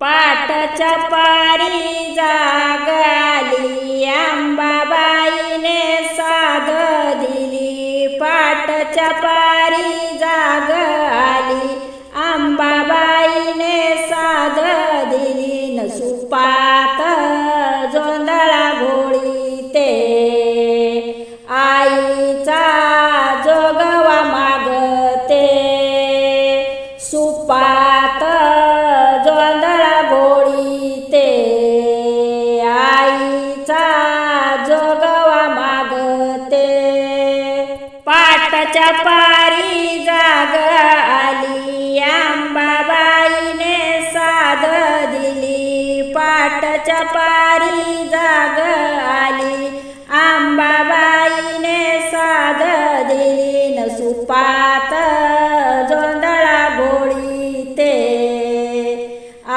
पाटच्या पारी जागाली. आंबाबाईने साध दिली. पाटच्या पारी जागाली. आंबाबाईने साध दिली. न सुपात जोंधळा घोळी ते. आईचा जोगवा मागते. सुपात आईचा जोगवा मागते. पाटाच्या पारी जाग आली. आंबाबाईने साध दिली. पाटाच्या पारी जाग आली. आंबाबाईने साध दिली. न सुपात